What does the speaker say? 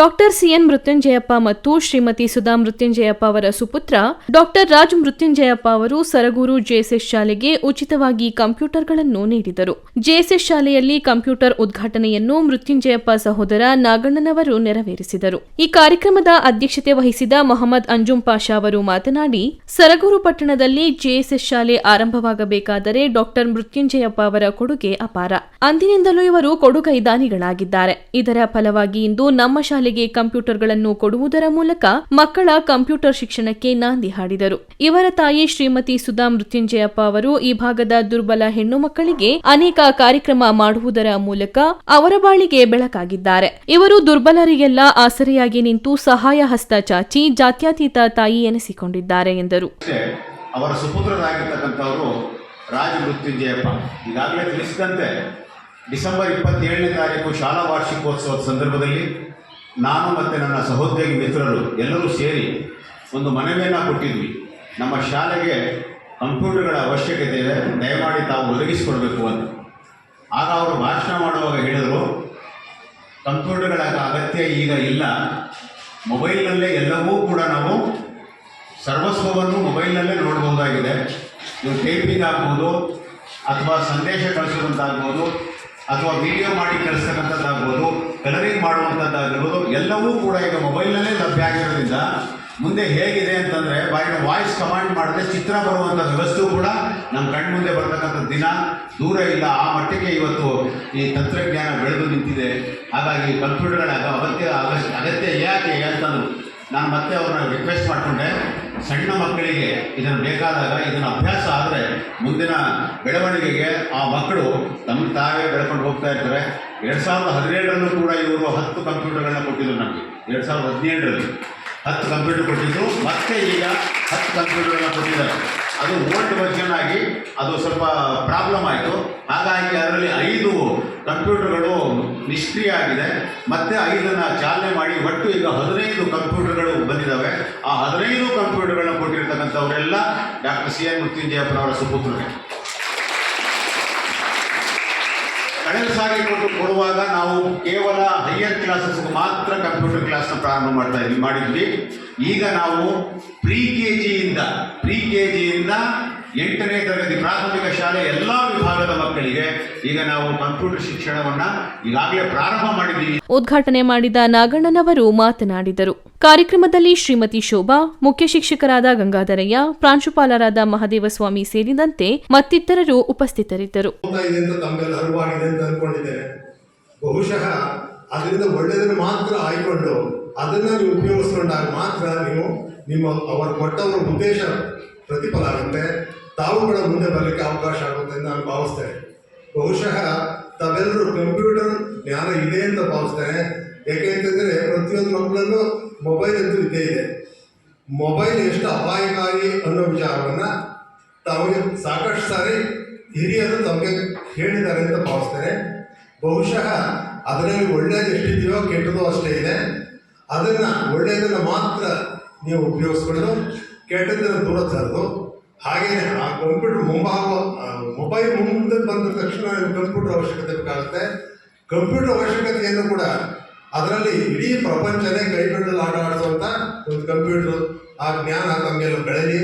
Doctor CN Mrutyunjayappa ಮತ್ತು ಶ್ರೀಮತಿ ಸುಧಾ ಮೃತ್ಯುಂಜಯಪ್ಪ ಅವರ ಸುಪುತ್ರ doctor Raj Mrutyunjayappa ಅವರು ಸರಗೂರು ಜೆಎಸ್ಎಸ್ ಶಾಲೆಗೆ ಉಚಿತವಾಗಿ ಕಂಪ್ಯೂಟರ್ಗಳನ್ನು ನೀಡಿದರು. ಜೆಎಸ್ಎಸ್ ಶಾಲೆಯಲ್ಲಿ ಕಂಪ್ಯೂಟರ್ ಉದ್ಘಾಟನೆಯನ್ನು ಮೃತ್ಯುಂಜಯಪ್ಪ ಸಹೋದರ ನಾಗಣ್ಣನವರು ನೆರವೇರಿಸಿದರು. ಈ ಕಾರ್ಯಕ್ರಮದ ಅಧ್ಯಕ್ಷತೆ ವಹಿಸಿದ ಮೊಹಮ್ಮದ್ ಅಂಜುಂ ಪಾಷಾ ಅವರು ಮಾತನಾಡಿ, ಸರಗೂರು ಪಟ್ಟಣದಲ್ಲಿ ಜೆಎಸ್ಎಸ್ ಶಾಲೆ ಆರಂಭವಾಗಬೇಕಾದರೆ ಡಾಕ್ಟರ್ ಮೃತ್ಯುಂಜಯಪ್ಪ ಅವರ ಕೊಡುಗೆ ಅಪಾರ. ಅಂದಿನಿಂದಲೂ ಇವರು ಕೊಡುಗೈದಾನಿಗಳಾಗಿದ್ದಾರೆ. ಇದರ ಫಲವಾಗಿ ಇಂದು ನಮ್ಮ ಶಾಲೆಗೆ ಕಂಪ್ಯೂಟರ್ಗಳನ್ನು ಕೊಡುವುದರ ಮೂಲಕ ಮಕ್ಕಳ ಕಂಪ್ಯೂಟರ್ ಶಿಕ್ಷಣಕ್ಕೆ ನಾಂದಿ ಹಾಡಿದರು. ಇವರ ತಾಯಿ ಶ್ರೀಮತಿ ಸುಧಾ ಮೃತ್ಯುಂಜಯಪ್ಪ ಅವರು ಈ ಭಾಗದ ದುರ್ಬಲ ಹೆಣ್ಣು ಮಕ್ಕಳಿಗೆ ಅನೇಕ ಕಾರ್ಯಕ್ರಮ ಮಾಡುವುದರ ಮೂಲಕ ಅವರ ಬಾಳಿಗೆ ಬೆಳಕಾಗಿದ್ದಾರೆ. ಇವರು ದುರ್ಬಲರಿಗೆಲ್ಲ ಆಸರೆಯಾಗಿ ನಿಂತು ಸಹಾಯ ಹಸ್ತ ಚಾಚಿ ಜಾತ್ಯತೀತ ತಾಯಿ ಎನಿಸಿಕೊಂಡಿದ್ದಾರೆ ಎಂದರು. ಅವರ ಸುಪುತ್ರರಾಗಿರ್ತಕ್ಕಂಥವರು ರಾಜ ಮೃತ್ಯುಂಜಯಪ್ಪ. ಈಗಾಗಲೇ ತಿಳಿಸಿದಂತೆ ಡಿಸೆಂಬರ್ ಇಪ್ಪತ್ತೇಳನೇ ತಾರೀಕು ಶಾಲಾ ವಾರ್ಷಿಕೋತ್ಸವದ ಸಂದರ್ಭದಲ್ಲಿ ನಾನು ಮತ್ತು ನನ್ನ ಸಹೋದ್ಯೋಗಿ ಮಿತ್ರರು ಎಲ್ಲರೂ ಸೇರಿ ಒಂದು ಮನವಿಯನ್ನು ಕೊಟ್ಟಿದ್ವಿ. ನಮ್ಮ ಶಾಲೆಗೆ ಕಂಪ್ಯೂಟರ್ಗಳ ಅವಶ್ಯಕತೆ ಇದೆ. ದಯಮಾಡಿ ತಾವು ಒದಗಿಸಿಕೊಡ್ಬೇಕು ಅಂತ. ಆಗ ಅವರು ಭಾಷಣ ಮಾಡುವಾಗ ಹೇಳಿದರು, ಕಂಪ್ಯೂಟರ್ಗಳ ಅಗತ್ಯ ಈಗ ಇಲ್ಲ. ಮೊಬೈಲ್ನಲ್ಲೇ ಎಲ್ಲವೂ ಕೂಡ ನಾವು ಸರ್ವಸ್ವವನ್ನು ಮೊಬೈಲ್ನಲ್ಲೇ ನೋಡ್ಬೋದಾಗಿದೆ ನೀವು ಟೈಪಿಂಗ್ ಆಗ್ಬೋದು ಅಥವಾ ಸಂದೇಶ ಕಳಿಸುವಂತಾಗ್ಬೋದು. ಅಥವಾ ವಿಡಿಯೋ ಮಾಡಿ ಕಳಿಸ್ತಕ್ಕಂಥದ್ದಾಗ್ಬೋದು ಕಲರಿಂಗ್ ಮಾಡುವಂಥದ್ದಾಗಿರ್ಬೋದು, ಎಲ್ಲವೂ ಕೂಡ ಈಗ ಮೊಬೈಲ್ನಲ್ಲೇ ಲಭ್ಯ ಆಗಿರೋದ್ರಿಂದ ಮುಂದೆ ಹೇಗಿದೆ ಅಂತಂದರೆ, ಬಾಯಿನ ವಾಯ್ಸ್ ಕಮಾಂಡ್ ಮಾಡಿದ್ರೆ ಚಿತ್ರ ಬರುವಂಥ ವ್ಯವಸ್ಥೆ ಕೂಡ ನಮ್ಮ ಕಣ್ಮುಂದೆ ಬರ್ತಕ್ಕಂಥ ದಿನ ದೂರ ಇಲ್ಲ. ಆ ಮಟ್ಟಿಗೆ ಇವತ್ತು ಈ ತಂತ್ರಜ್ಞಾನ ಬೆಳೆದು ನಿಂತಿದೆ. ಹಾಗಾಗಿ ಕಂಪ್ಯೂಟರ್ಗಳ ಅಗತ್ಯ ಅಗತ್ಯ ಅಗತ್ಯ ಯಾಕೆ ಅಂತಂದು ನಾನು ಮತ್ತೆ ಅವ್ರನ್ನ ರಿಕ್ವೆಸ್ಟ್ ಸಣ್ಣ ಮಕ್ಕಳಿಗೆ ಇದನ್ನು ಬೇಕಾದಾಗ ಇದನ್ನು ಅಭ್ಯಾಸ ಆದರೆ ಮುಂದಿನ ಬೆಳವಣಿಗೆಗೆ ಆ ಮಕ್ಕಳು ತಮ್ಮ ತಾವೇ ಬೆಳ್ಕೊಂಡು ಹೋಗ್ತಾ ಇರ್ತಾರೆ. ಎರಡು ಸಾವಿರದ ಹದಿನೇಳರಲ್ಲೂ ಕೂಡ ಇವರು ಹತ್ತು ಕಂಪ್ಯೂಟರ್ಗಳನ್ನ ಕೊಟ್ಟಿದ್ರು ನಮಗೆ. ಎರಡು ಸಾವಿರದ ಹದಿನೇಳರಲ್ಲಿ ಹತ್ತು ಕಂಪ್ಯೂಟರ್ ಕೊಟ್ಟಿದ್ರು. ಮತ್ತೆ ಈಗ ಹತ್ತು ಕಂಪ್ಯೂಟರ್ಗಳನ್ನ ಕೊಟ್ಟಿದ್ದಾರೆ. ಅದು ಓಲ್ಡ್ ವರ್ಷನ್ ಆಗಿ ಅದು ಸ್ವಲ್ಪ ಪ್ರಾಬ್ಲಮ್ ಆಯಿತು. ಹಾಗಾಗಿ ಅದರಲ್ಲಿ ಐದು ಕಂಪ್ಯೂಟರ್ಗಳು ನಿಷ್ಕ್ರಿಯ ಆಗಿದೆ ಮತ್ತೆ ಐದನ್ನು ಚಾಲನೆ ಮಾಡಿ ಒಟ್ಟು ಈಗ ಹದಿನೈದು ಕಂಪ್ಯೂಟರ್ಗಳು ಬಂದಿದ್ದಾವೆ. ಆ ಹದಿನೈದು ಕೊಟ್ಟಿರ್ತಕ್ಕಂಥವರೆಲ್ಲ ಡಾಕ್ಟರ್ ಸಿ ಎನ್ ಮೃತ್ಯುಂಜಯಪ್ಪನವರ ಸುಪುತ್ರರು. ಕಳೆದ ಸಾರಿ ಕೊಟ್ಟು ಕೊಡುವಾಗ ನಾವು ಕೇವಲ ಹೈಯರ್ ಕ್ಲಾಸಸ್ಗೆ ಮಾತ್ರ ಕಂಪ್ಯೂಟರ್ ಕ್ಲಾಸ್ನ ಪ್ರಾರಂಭ ಮಾಡ್ತಾ ಇದ್ವಿ ಮಾಡಿದ್ವಿ. ಈಗ ನಾವು ಪ್ರಿ ಕೆ ಜಿಯಿಂದ ಪ್ರಿ ಕೆ ಜಿಯಿಂದ ಎಂಟನೇ ತರಗತಿ ಪ್ರಾಥಮಿಕ ಶಾಲೆ ಎಲ್ಲ ಮಕ್ಕಳಿಗೆ ಈಗ ನಾವು ಕಂಪ್ಯೂಟರ್ ಶಿಕ್ಷಣವನ್ನ ಈಗಾಗಲೇ ಪ್ರಾರಂಭ ಮಾಡಿದ್ದೀವಿ. ಉದ್ಘಾಟನೆ ಮಾಡಿದ ನಾಗಣ್ಣನವರು ಮಾತನಾಡಿದರು. ಕಾರ್ಯಕ್ರಮದಲ್ಲಿ ಶ್ರೀಮತಿ ಶೋಭಾ ಮುಖ್ಯ ಶಿಕ್ಷಕರಾದ ಗಂಗಾಧರಯ್ಯ ಪ್ರಾಂಶುಪಾಲರಾದ ಮಹದೇವಸ್ವಾಮಿ ಸೇರಿದಂತೆ ಮತ್ತಿತರರು ಉಪಸ್ಥಿತರಿದ್ದರು. ಬಹುಶಃ ಅದರಿಂದ ಒಳ್ಳೆಯದನ್ನು ಮಾತ್ರ ಆಯ್ಕೊಂಡು ಅದನ್ನ ನೀವು ಉಪಯೋಗಿಸ್ಕೊಂಡಾಗ ಮಾತ್ರ ನೀವು ನಿಮ್ಮ ಅವರು ಕೊಟ್ಟವರ ಉದ್ದೇಶ ಪ್ರತಿಫಲ ಆಗುತ್ತೆ. ತಾವುಗಳ ಮುಂದೆ ಬರಲಿಕ್ಕೆ ಅವಕಾಶ ಆಗುತ್ತೆ ಅಂತ ನಾನು ಭಾವಿಸ್ತೇನೆ. ಬಹುಶಃ ತಾವೆಲ್ಲರೂ ಕಂಪ್ಯೂಟರ್ ಜ್ಞಾನ ಇದೆ ಅಂತ ಭಾವಿಸ್ತಾರೆ. ಯಾಕೆ ಅಂತಂದರೆ ಪ್ರತಿಯೊಂದು ಮಕ್ಕಳಲ್ಲೂ ಮೊಬೈಲ್ ಅಂತೂ ಇದ್ದೇ ಇದೆ. ಮೊಬೈಲ್ ಎಷ್ಟು ಅಪಾಯಕಾರಿ ಅನ್ನೋ ವಿಚಾರವನ್ನು ತಮಗೆ ಸಾಕಷ್ಟು ಸಾರಿ ಹಿರಿಯರು ತಮಗೆ ಹೇಳಿದ್ದಾರೆ ಅಂತ ಭಾವಿಸ್ತಾರೆ. ಬಹುಶಃ ಅದರಲ್ಲಿ ಒಳ್ಳೆಯದು ಎಷ್ಟಿದೆಯೋ ಕೆಟ್ಟದೋ ಅಷ್ಟೇ ಇದೆ. ಅದನ್ನು ಒಳ್ಳೆಯದನ್ನು ಮಾತ್ರ ನೀವು ಉಪಯೋಗಿಸ್ಕೊಂಡು ಕೆಟ್ಟದ್ದನ್ನು ದೂರ ತರೋದು. ಹಾಗೆಯೇ ಆ ಕಂಪ್ಯೂಟರ್ ಆ ಮೊಬೈಲ್ ಮುಂದೆ ಬಂದ ತಕ್ಷಣ ಕಂಪ್ಯೂಟರ್ ಅವಶ್ಯಕತೆ ಬೇಕಾಗುತ್ತೆ. ಕಂಪ್ಯೂಟರ್ ಅವಶ್ಯಕತೆಯನ್ನು ಕೂಡ ಅದರಲ್ಲಿ ಇಡೀ ಪ್ರಪಂಚನೇ ಕೈ ಬಿಡಲು ಆಟ ಆಡಿಸುವಂಥ ಒಂದು ಕಂಪ್ಯೂಟರ್ ಆ ಜ್ಞಾನ ತಮಗೆಲ್ಲ ಬೆಳಲಿ.